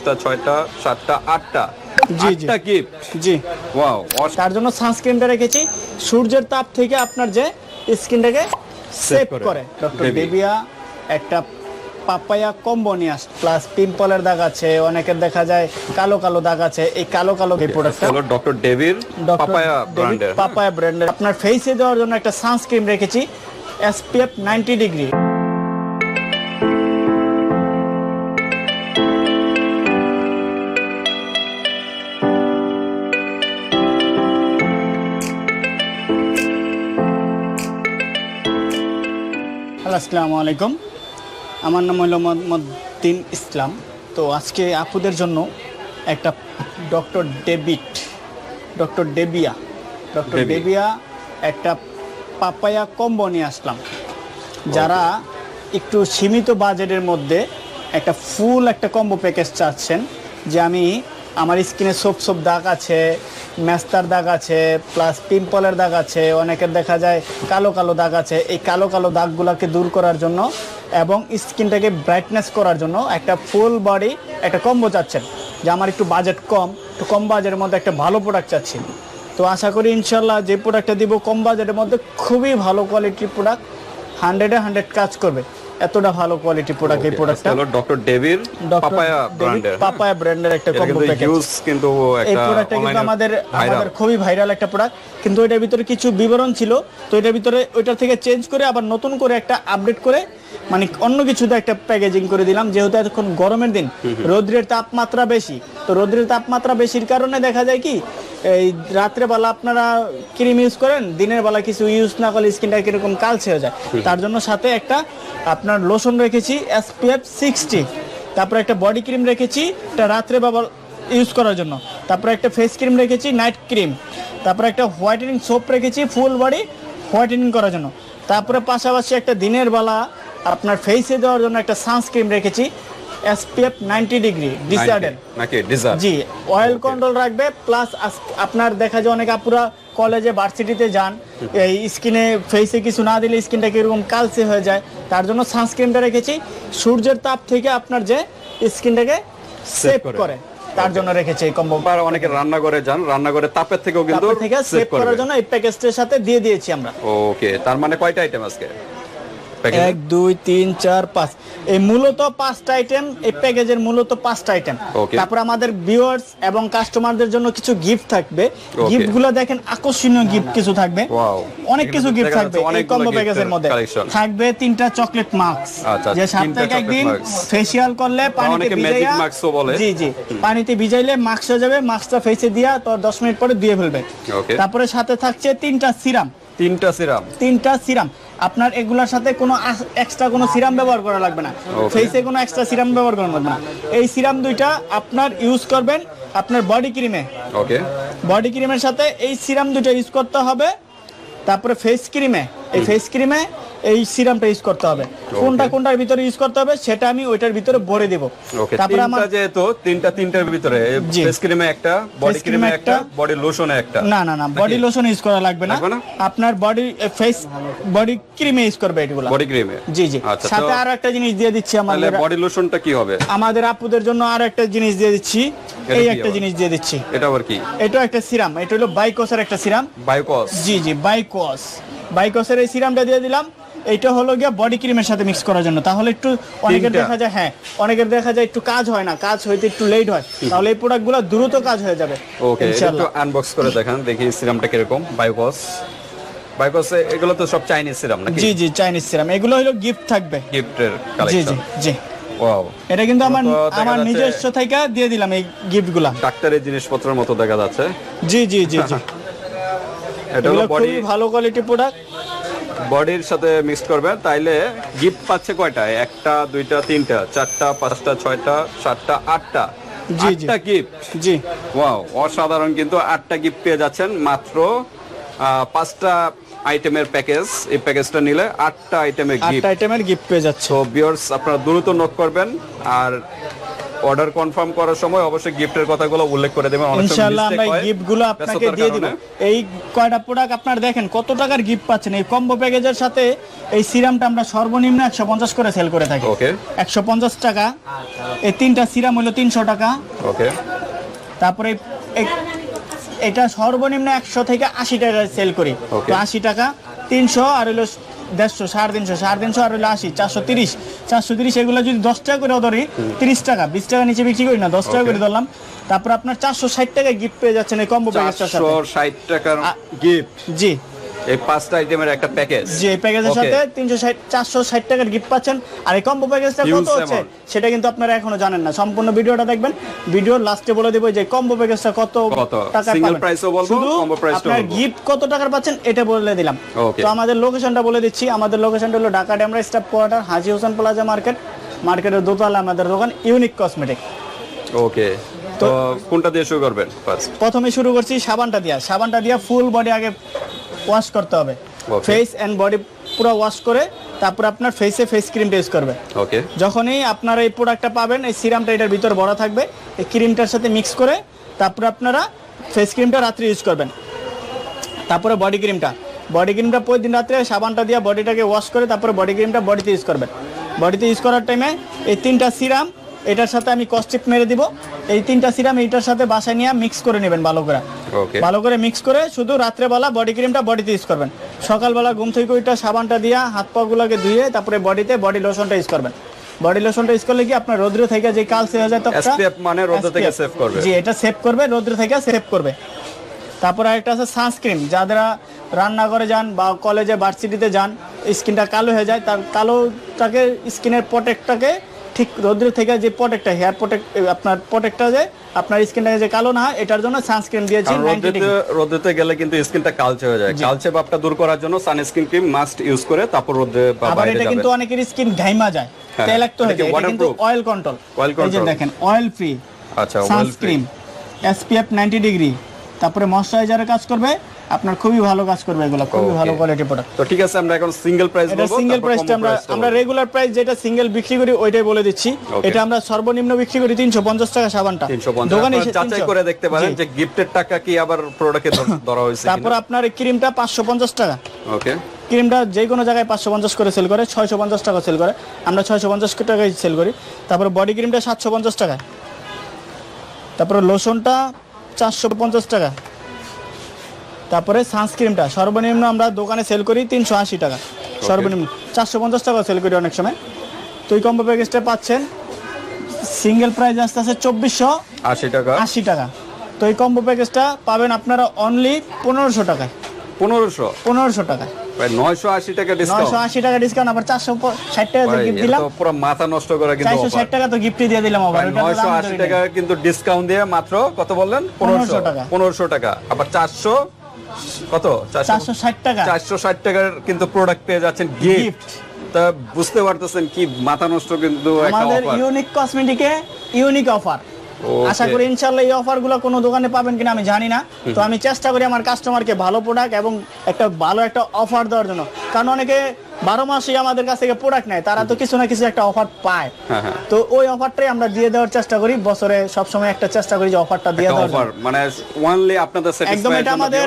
পাঁচটা ছয়টা সাতটা আটটা। জি, জি। গিফট জি। ওয়াও তার জন্য সানস্ক্রিনটা রেখেছি। সূর্যের তাপ থেকে আপনার যে স্কিনটাকে সেভ করে। করে। Doctor Debbie। একটা পাপায়া কম্বো নিয়ে আস প্লাস পিম্পলের দাগ আছে অনেকের দেখা যায় কালো কালো দাগ আছে। এই কালো কালো এই প্রোডাক্টটা হলো ডক্টর ডেভির পাপায়া ব্র্যান্ডের পাপায়া ব্র্যান্ডের আপনার ফেসে দেওয়ার জন্য একটা সানস্ক্রিন রেখেছি এসপিএফ ডিগ্রি আসসালামু আলাইকুম। আমার নাম হলো মোহাম্মদ দিন ইসলাম। তো আজকে আপুদের জন্য একটা doctor Debbie doctor Debbie doctor Debbie একটা পাপায়া কম্বো নিয়ে আসলাম। যারা একটু সীমিত বাজেটের মধ্যে একটা ফুল একটা কম্বো প্যাকেজ চাচ্ছেন যে আমি আমার স্কিনে সোপ সোপ দাগ আছে, ম্যাস্তার দাগ আছে প্লাস পিম্পলের দাগ আছে, অনেকের দেখা যায় কালো কালো দাগ আছে। এই কালো কালো দাগগুলোকে দূর করার জন্য এবং স্কিনটাকে ব্রাইটনেস করার জন্য একটা ফুল বডি একটা কম্বো চাচ্ছেন, যে আমার একটু বাজেট কম একটু কম বাজেটের মধ্যে একটা ভালো প্রোডাক্ট চাচ্ছি। তো আশা করি ইনশাল্লাহ যে প্রোডাক্টটা দিব, কম বাজেটের মধ্যে খুবই ভালো কোয়ালিটির প্রোডাক্ট হান্ড্রেডে হান্ড্রেড কাজ করবে। এতটা ভালো কোয়ালিটি প্রোডাক্ট এই প্রোডাক্টটা হলো ডক্টর ডেভির পাপায়া ব্র্যান্ডের পাপায়া ব্র্যান্ডের একটা কম্বো প্যাকেজ ইউজ কিন্তু এই প্রোডাক্টটা কিন্তু আমাদের আমাদের খুবই ভাইরাল একটা প্রোডাক্ট কিন্তু এটার ভিতরে কিছু বিবরণ ছিল। তো এটার ভিতরে ওইটার থেকে চেঞ্জ করে আবার নতুন করে একটা আপডেট করে মানে অন্য কিছুতে একটা প্যাকেজিং করে দিলাম যেহেতু এখন গরমের দিন রৌদ্রের তাপমাত্রা বেশি। তো রৌদ্রের তাপমাত্রা বেশির কারণে দেখা যায় কি এই রাত্রেবেলা আপনারা ক্রিম ইউজ করেন দিনের বেলা কিছু ইউজ না করলে স্কিনটা কীরকম কালচে হয়ে যায়। তার জন্য সাথে একটা আপনার লোশন রেখেছি এসপিএফ সিক্সটি তারপরে একটা বডি ক্রিম রেখেছি এটা রাত্রে বাবা ইউজ করার জন্য। তারপরে একটা ফেস ক্রিম রেখেছি নাইট ক্রিম তারপরে একটা হোয়াইটেনিং সোপ রেখেছি ফুল বডি হোয়াইটেনিং করার জন্য। তারপরে পাশাপাশি একটা দিনের বেলা আপনার ফেসে দেওয়ার জন্য একটা সানস্ক্রিন রেখেছি এসপিএফ নাইনটি ডিগ্রি ডিসার্ডেন নাকি জি অয়েল কন্ট্রোল রাখবে প্লাস আপনার দেখা যায় অনেক আপুরা কলেজে ভার্সিটিতে যান এই স্কিনে ফেসে কিছু না দিলে স্কিনটা কীরকম কালচে হয়ে যায় তার জন্য সানস্ক্রিনটা রেখেছি। সূর্যের তাপ থেকে আপনার যে স্কিনটাকে সেভ করে। তার জন্য রেখেছি এই কম্বো আবার অনেকে রান্না করে যান রান্না করে তাপের থেকেও কিন্তু থেকে সেভ করার জন্য এই প্যাকেজটার সাথে দিয়ে দিয়েছি আমরা। ওকে তার মানে কয়টা আইটেম আজকে? এক দুই তিন চার পাঁচ। এই মূলত পাঁচটা আইটেম এই প্যাকেজের মূলত পাঁচটা আইটেম তারপর আমাদের ভিউয়ার্স এবং কাস্টমারদের জন্য কিছু গিফট থাকবে। Okay. গিফটগুলো দেখেন আকর্ষণীয় গিফট কিছু থাকবে। অনেক কিছু গিফট থাকবে। এই কম্বো প্যাকেজের মধ্যে। থাকবে তিনটা চকলেট মাস্ক আচ্ছা, যে তিনটা সপ্তাহে একদিন ফেসিয়াল করলে পানিতে ভিজাইয়া। জি জি। পানিতে ভিজাইলে মাস্ক হয়ে যাবে মাস্কটা ফেসে দিয়া তো 10 মিনিট পরে ধুয়ে ফেলবে। তারপরে সাথে থাকছে তিনটা সিরাম তিনটা সিরাম তিনটা সিরাম আপনার এগুলোর সাথে কোনো এক্সট্রা কোনো সিরাম ব্যবহার করা লাগবে না. ফেসে কোনো এক্সট্রা সিরাম ব্যবহার করা লাগবে না। এই সিরাম দুইটা আপনার ইউজ করবেন আপনার বডি ক্রিমে ওকে বডি ক্রিমের সাথে এই সিরাম দুটো ইউজ করতে হবে। তারপরে ফেস ক্রিমে এই ফেস ক্রিমে এই সিরামটা ইউজ করতে হবে। কোনটা কোনটার ভিতরে ইউজ করতে হবে সেটা আমি ওইটার ভিতরে ভরে দেব। তারপরে আমার যেহেতু তিনটা তিনটার ভিতরে ফেস ক্রিমে একটা বডি ক্রিমে একটা বডি লোশনে একটা। না না না বডি লোশন ইউজ করা লাগবে না। আপনার বডি ফেস বডি ক্রিমে ইউজ করবে এগুলো। বডি ক্রিমে জি জি। আচ্ছা সাথে আরও একটা জিনিস দিয়ে দিচ্ছি তাহলে আমাদের বডি লোশনটা কি হবে? আমাদের আপুদের জন্য আর একটা জিনিস দিয়ে দিচ্ছি। এই একটা জিনিস দিয়ে দিচ্ছি। এটা আবার কি? এটা একটা সিরাম এটা হলো বাইকোসের একটা সিরাম বায়োকস জি জি বাইকোস বাইকোসের এই সিরামটা দিয়ে দিলাম। এইটা হলো গিয়া বডি ক্রিমের সাথে মিক্স করার জন্য। তাহলে একটু অনেকের দেখা যায় হ্যাঁ অনেকের দেখা যায় একটু কাজ হয় না কাজ হইতে একটু লেট হয়। তাহলে এই প্রোডাক্টগুলো দ্রুত কাজ হয়ে যাবে। ওকে একটু আনবক্স করে দেখান দেখি সিরামটা কীরকম। বায়োকস বায়োকস এগুলো তো সব চাইনিজ সিরাম নাকি? জি জি চাইনিজ সিরাম এগুলো হলো গিফট থাকবে। গিফটের জি কালেকশন জি জি। ওয়াও এটা কিন্তু আমার আমার নিজস্ব থেকে দিয়ে দিলাম এই গিফটগুলা ডাক্তারের জিনিসপত্রের মতো দেখা যাচ্ছে। জি জি জি জি। এটা হলো বডি ভালো কোয়ালিটি প্রোডাক্ট বডির সাথে মিক্স করবেন তাইলে গিফট পাচ্ছে কয়টা? একটা দুইটা তিনটা চারটা পাঁচটা ছয়টা সাতটা আটটা। আটটা গিফট জি। ওয়াও অসাধারণ কিন্তু আটটা গিফট পেয়ে যাচ্ছেন। মাত্র পাঁচটা আইটেমের প্যাকেজ এই প্যাকেজটা নিলে আটটা আইটেমের আটটা গিফট আইটেমের গিফট পেয়ে যাচ্ছে। তো বিয়ার্স আপনারা দ্রুত নোট করবেন। আর অর্ডার কনফার্ম করার সময় অবশ্যই গিফটের কথাগুলো উল্লেখ করে দেবেন। ইনশাআল্লাহ আমরা হয়, গিফট আপনাকে দিয়ে দিব। এই কয়টা প্রোডাক্ট আপনার দেখেন কত টাকার গিফট পাচ্ছেন? এই কম্বো প্যাকেজের সাথে এই সিরামটা আমরা সর্বনিম্ন একশো পঞ্চাশ করে সেল করে থাকি। ওকে একশো পঞ্চাশ টাকা। এই তিনটা সিরাম হলো তিনশো টাকা। ওকে তারপরে এটা সর্বনিম্ন একশো থেকে আশি টাকা সেল করি। তো আশি টাকা তিনশো আর হলো দেড়শো সাড়ে তিনশো সাড়ে তিনশো আর হলো আশি চারশো তিরিশ। চারশো তিরিশ এগুলো যদি দশ টাকা করে ধরি তিরিশ টাকা বিশ টাকা নিচে বিক্রি করি না দশ টাকা করে ধরলাম। তারপর আপনার চারশো ষাট টাকায় গিফট পেয়ে যাচ্ছেন এই কম্বো প্যাকেজটার চারশো ষাট টাকার গিফট জি। এই পাঁচটা আইটেমের একটা প্যাকেজ জি এই প্যাকেজের সাথে তিনশো ষাট চারশো ষাট টাকার গিফট পাচ্ছেন। আর এই কম্বো প্যাকেজটা কত হচ্ছে? সেটা কিন্তু আপনারা এখনও জানেন না। সম্পূর্ণ ভিডিওটা দেখবেন। ভিডিওর লাস্টে বলে দেবো যে কম্বো প্যাকেজটা কত কত? টাকা Single price ও বলব, price টাও আপনার। গিফট কত টাকার পাচ্ছেন এটা বলে দিলাম। তো আমাদের লোকেশনটা বলে দিচ্ছি। আমাদের লোকেশনটা হলো Dhaka Demra staff quarter Haji Hossain plaza market. মার্কেটের দোতলা আমাদের দোকান ইউনিক কসমেটিক ওকে তো কোনটা দিয়ে শুরু করবেন ফার্স্ট প্রথমে শুরু করছি সাবানটা দিয়া। সাবানটা দিয়া ফুল বডি আগে ওয়াশ করতে হবে। ফেস অ্যান্ড বডি পুরো ওয়াশ করে তারপর আপনার ফেসে ফেস ক্রিমটা ইউজ করবে। ওকে যখনই আপনারা এই প্রোডাক্টটা পাবেন এই সিরামটা এটার ভিতর ভরা থাকবে এই ক্রিমটার সাথে মিক্স করে তারপরে আপনারা ফেস ক্রিমটা রাত্রে ইউজ করবেন। তারপরে বডি ক্রিমটা বডি ক্রিমটা প্রতিদিন রাত্রে সাবানটা দিয়ে বডিটাকে ওয়াশ করে তারপরে বডি ক্রিমটা বডিতে ইউজ করবেন। বডিতে ইউজ করার টাইমে এই তিনটা সিরাম এটার সাথে আমি কস্টিপ মেরে দিব। এই তিনটা সিরাম এইটার সাথে বাসায় নিয়ে মিক্স করে নেবেন ভালো করে। ভালো করে মিক্স করে শুধু রাত্রেবেলা বডি ক্রিমটা বডিতে ইউজ করবেন। সকালবেলা ঘুম থেকে ওইটা সাবানটা দিয়া হাত পাগুলোকে ধুয়ে তারপরে বডিতে বডি লোশনটা ইউজ করবেন। বডি লোশনটা ইউজ করলে কি আপনার রৌদ্র থেকে যে কালসে হয়ে যায় SPF মানে রৌদ্র থেকে save করবে। জি এটা সেভ করবে রৌদ্র থেকে সেভ করবে। তারপর আরেকটা আছে সানস্ক্রিন যারা রান্নাঘরে যান বা কলেজে ভার্সিটিতে যান স্কিনটা কালো হয়ে যায় তার কালোটাকে স্কিনের প্রোটেক্টটাকে ঠিক রৌদ্র থেকে যে প্রোটেক্টটা হেয়ার প্রোটেক্ট আপনার প্রোটেক্টটা যে আপনার স্কিনটাকে যে কালো না এটার জন্য সানস্ক্রিন দিয়েছি কারণ 90 রোদ্রেতে রোদ্রেতে গেলে কিন্তু স্কিনটা কালচে হয়ে যায়। কালচে ভাবটা দূর করার জন্য সানস্ক্রিন ক্রিম মাস্ট ইউজ করে তারপর রোদে বা আবার বাইরে এটা কিন্তু অনেকের স্কিন ঘাইমা যায় হ্যাঁ, তেলাক্ত হয়ে যায়। এটা কিন্তু? অয়েল কন্ট্রোল Oil এই যে দেখেন অয়েল ফ্রি আচ্ছা। সানস্ক্রিন এসপিএফ 90 ডিগ্রি তারপরে ময়শ্চারাইজারের কাজ করবে আপনার খুবই ভালো কাজ করবে এগুলো খুবই ভালো কোয়ালিটি প্রোডাক্ট তো ঠিক আছে আমরা এখন সিঙ্গেল প্রাইস এটা বলব সিঙ্গেল প্রাইসটা আমরা আমরা রেগুলার প্রাইস যেটা সিঙ্গেল বিক্রি করি ওইটাই বলে দিচ্ছি। এটা আমরা সর্বনিম্ন বিক্রি করি 350 টাকা সাবানটা। 350 দোকানে এসে যাচাই করে দেখতে পারেন যে গিফটের টাকা কি আবার প্রোডাক্টে ধরা হয়েছে তারপর আপনার ক্রিমটা 550 টাকা। ওকে ক্রিমটা যে কোনো জায়গায় পাঁচশো পঞ্চাশ করে সেল করে ছয়শো পঞ্চাশ টাকা সেল করে। আমরা ছয়শো পঞ্চাশ টাকায় সেল করি। তারপর বডি ক্রিমটা সাতশো পঞ্চাশ টাকা। তারপর লোশনটা চারশো পঞ্চাশ টাকা। তারপরে সানস্ক্রিমটা সর্বনিম্ন আমরা দোকানে সেল করি তিনশো আশি টাকা। সর্বনিম্ন চারশো পঞ্চাশ টাকা সেল করি অনেক সময়। তো এই কম্বো প্যাকেজটা পাচ্ছেন। সিঙ্গেল প্রাইস আসতে আছে চব্বিশশো আশি টাকা। আশি টাকা। তো এই কম্বো প্যাকেজটা পাবেন আপনারা অনলি পনেরোশো টাকায়। পনেরোশো? পনেরোশো টাকায়। নয়শো আশি টাকা ডিসকাউন্ট টাকা ডিসকাউন্ট আবার চারশো ষাট টাকা গিফট দিলাম। পুরো মাথা নষ্ট করে কিন্তু চারশো ষাট টাকা তো দিয়ে দিলাম আবার নয়শো আশি টাকা কিন্তু ডিসকাউন্ট দিয়ে মাত্র কত বললেন? পনেরোশো টাকা। পনেরোশো টাকা। আবার চারশো কত? চারশো ষাট টাকা। চারশো ষাট টাকার কিন্তু প্রোডাক্ট পেয়ে যাচ্ছেন গিফট তা বুঝতে পারতেছেন কি মাথা নষ্ট কিন্তু আমাদের অফার ইউনিক কসমেটিকে ইউনিক অফার আশা করি ইনশাল্লাহ এই অফারগুলো কোনো দোকানে পাবেন কিনা আমি জানি না। তো আমি চেষ্টা করি আমার কাস্টমারকে ভালো প্রোডাক্ট এবং একটা ভালো একটা অফার দেওয়ার জন্য। কারণ অনেকে বারো মাসই আমাদের কাছ থেকে প্রোডাক্ট নেয় তারা তো কিছু না কিছু একটা অফার পায়। হ্যাঁ হ্যাঁ। তো ওই অফারটাই আমরা দিয়ে দেওয়ার চেষ্টা করি বছরে সবসময় একটা চেষ্টা করি যে অফারটা দিয়ে দেওয়ার অফার মানে ওয়ানলি আপনাদের একদম এটা আমাদের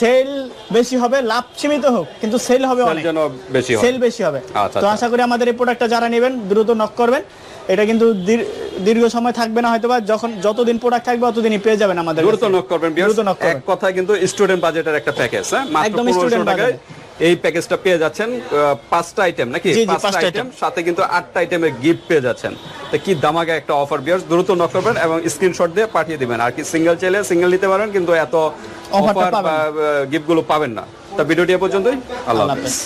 সেল বেশি হবে লাভ সীমিত হোক কিন্তু সেল হবে অনেক। যেন বেশি সেল বেশি হবে। আচ্ছা, তো আচ্ছা। আশা করি আমাদের এই প্রোডাক্টটা যারা নেবেন দ্রুত নক করবেন। এটা কিন্তু দীর্ঘ সময় থাকবে না হয়তো বা যখন যতদিন প্রোডাক্ট থাকবে ততদিনই পেয়ে যাবেন আমাদের দ্রুত নক করবেন দ্রুত নক এক কথায় কিন্তু স্টুডেন্ট বাজেটের একটা প্যাকেজ হ্যাঁ? মাত্র একদম পনেরোশো student টাকায় এই প্যাকেজটা পেয়ে যাচ্ছেন পাঁচটা আইটেম নাকি? পাঁচটা আইটেম সাথে কিন্তু আটটা আইটেমের গিফট পেয়ে যাচ্ছেন। তো কি দামাগে একটা অফার বিয়ার্স দ্রুত নক করবেন এবং স্ক্রিনশট দিয়ে পাঠিয়ে দিবেন। আর কি সিঙ্গেল চাইলে সিঙ্গেল নিতে পারেন কিন্তু এত অফার গিফটগুলো গিফটগুলো পাবেন না। তা ভিডিওটি এ পর্যন্তই। আল্লাহ হাফেজ।